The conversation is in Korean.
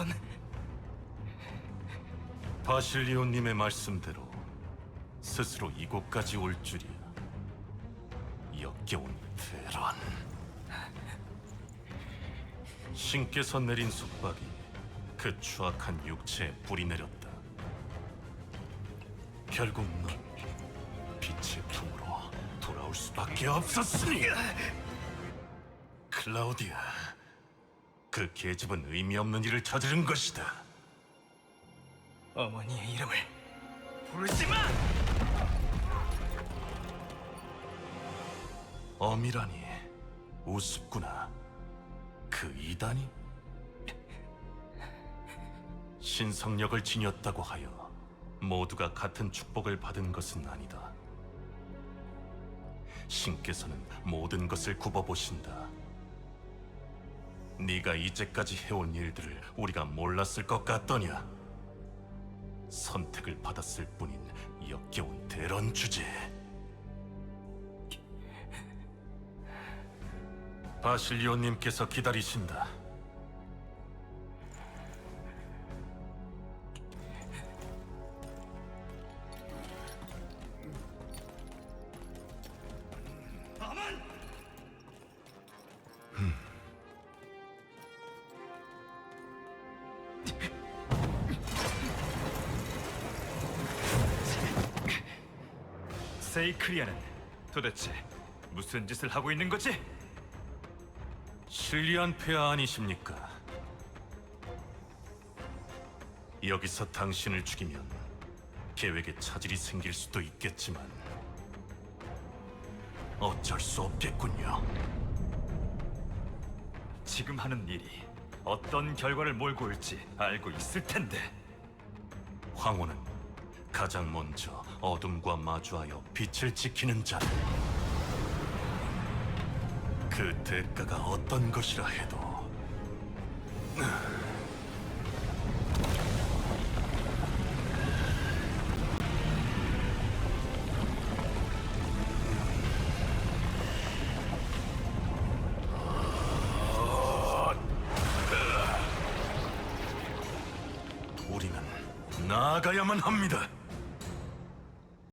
전 바실리오님의 말씀대로 스스로 이곳까지 올 줄이야. 역겨운 대란. 신께서 내린 속박이 그 추악한 육체에 뿌리내렸다. 결국 넌 빛의 품으로 돌아올 수밖에 없었으니. 클라우디아. 그 계집은 의미 없는 일을 저지른 것이다. 어머니의 이름을 부르지 마! 어미라니 우습구나. 그 이단이 신성력을 지녔다고 하여 모두가 같은 축복을 받은 것은 아니다. 신께서는 모든 것을 굽어보신다. 네가 이제까지 해온 일들을 우리가 몰랐을 것 같더냐? 선택을 받았을 뿐인 역겨운 대런 주제. 바실리오님께서 기다리신다. 세이크리아는 도대체 무슨 짓을 하고 있는 거지? 실리안 폐하 아니십니까? 여기서 당신을 죽이면 계획에 차질이 생길 수도 있겠지만 어쩔 수 없겠군요. 지금 하는 일이 어떤 결과를 몰고 올지 알고 있을 텐데 황혼은 가장 먼저 어둠과 마주하여 빛을 지키는 자다. 그 대가가 어떤 것이라 해도 우리는 나아가야만 합니다.